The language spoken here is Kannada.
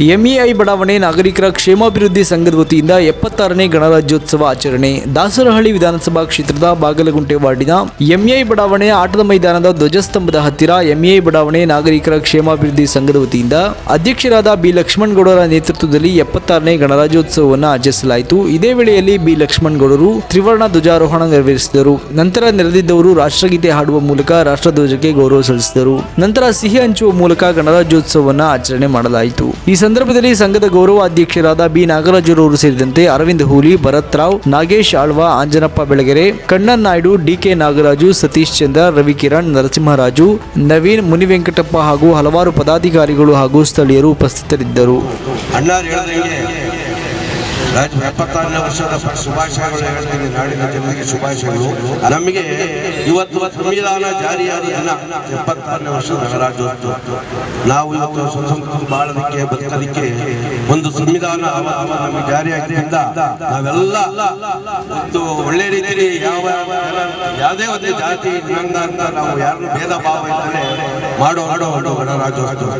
ಎಂಇಐ ಬಡಾವಣೆ ನಾಗರಿಕರ ಕ್ಷೇಮಾಭಿವೃದ್ಧಿ ಸಂಘದ ವತಿಯಿಂದ ಎಪ್ಪತ್ತಾರನೇ ಗಣರಾಜ್ಯೋತ್ಸವ ಆಚರಣೆ. ದಾಸರಹಳ್ಳಿ ವಿಧಾನಸಭಾ ಕ್ಷೇತ್ರದ ಬಾಗಲಗುಂಟೆ ವಾರ್ಡಿನ ಎಂಇಐ ಬಡಾವಣೆ ಆಟದ ಮೈದಾನದ ಧ್ವಜಸ್ತಂಭದ ಹತ್ತಿರ ಎಂಇಐ ಬಡಾವಣೆ ನಾಗರಿಕರ ಕ್ಷೇಮಾಭಿವೃದ್ಧಿ ಸಂಘದ ವತಿಯಿಂದ ಅಧ್ಯಕ್ಷರಾದ ಬಿ ಲಕ್ಷ್ಮಣಗೌಡರ ನೇತೃತ್ವದಲ್ಲಿ ಎಪ್ಪತ್ತಾರನೇ ಗಣರಾಜ್ಯೋತ್ಸವವನ್ನು ಆಚರಿಸಲಾಯಿತು. ಇದೇ ವೇಳೆಯಲ್ಲಿ ಬಿ ಲಕ್ಷ್ಮಣಗೌಡರು ತ್ರಿವರ್ಣ ಧ್ವಜಾರೋಹಣ ನೆರವೇರಿಸಿದರು. ನಂತರ ನೆರೆದಿದ್ದವರು ರಾಷ್ಟ್ರಗೀತೆ ಹಾಡುವ ಮೂಲಕ ರಾಷ್ಟ್ರಧ್ವಜಕ್ಕೆ ಗೌರವ ಸಲ್ಲಿಸಿದರು. ನಂತರ ಸಿಹಿ ಹಂಚುವ ಮೂಲಕ ಗಣರಾಜ್ಯೋತ್ಸವವನ್ನು ಆಚರಣೆ ಮಾಡಲಾಯಿತು. ಈ ಸಂದರ್ಭದಲ್ಲಿ ಸಂಘದ ಗೌರವ ಅಧ್ಯಕ್ಷರಾದ ಬಿ. ನಾಗರಾಜರವರು ಸೇರಿದಂತೆ ಅರವಿಂದ್ ಹೂಲಿ, ಭರತ್ ರಾವ್, ನಾಗೇಶ್ ಆಳ್ವ, ಆಂಜನಪ್ಪ ಬೆಳಗೆರೆ, ಕಣ್ಣನ್ ನಾಯ್ಡು, ಡಿಕೆ ನಾಗರಾಜು, ಸತೀಶ್ ಚಂದ್ರ ರವಿಕಿರಣ್ ನರಸಿಂಹರಾಜು, ನವೀನ್ ಮುನಿವೆಂಕಟಪ್ಪ ಹಾಗೂ ಹಲವಾರು ಪದಾಧಿಕಾರಿಗಳು ಹಾಗೂ ಸ್ಥಳೀಯರು ಉಪಸ್ಥಿತರಿದ್ದರು. ರಾಜ ಎಪ್ಪತ್ತಾರನೇ ವರ್ಷದ ಶುಭಾಶಯಗಳು ಹೇಳ್ತೀನಿ. ನಾಡಿನ ಜನರಿಗೆ ಶುಭಾಶಯಗಳು. ನಮಗೆ ಇವತ್ತು ಸಂವಿಧಾನ ಜಾರಿಯಾದ ದಿನ ಎಪ್ಪತ್ತಾರನೇ ವರ್ಷದ ಗಣರಾಜ್ಯೋತ್ಸವ ನಾವು ಇವತ್ತು ಸುಸಂಸ್ಕೃತಿ ಬಾಳಲಿಕ್ಕೆ, ಬದುಕಲಿಕ್ಕೆ ಒಂದು ಸಂವಿಧಾನ ನಮಗೆ ಜಾರಿಯಾಗಿದ್ದರಿಂದ ನಾವೆಲ್ಲ ಒಂದು ಒಳ್ಳೆ ರೀತಿಯಲ್ಲಿ ಯಾವ ಯಾವುದೇ ಒಂದು ಜಾತಿ ಜನಾಂಗ ಅಂತ ನಾವು ಯಾರನ್ನು ಭೇದ ಭಾವ ಇಲ್ಲದೆ ಮಾಡೋ ಮಾಡೋ ಗಣರಾಜ್ಯೋತ್ಸವ.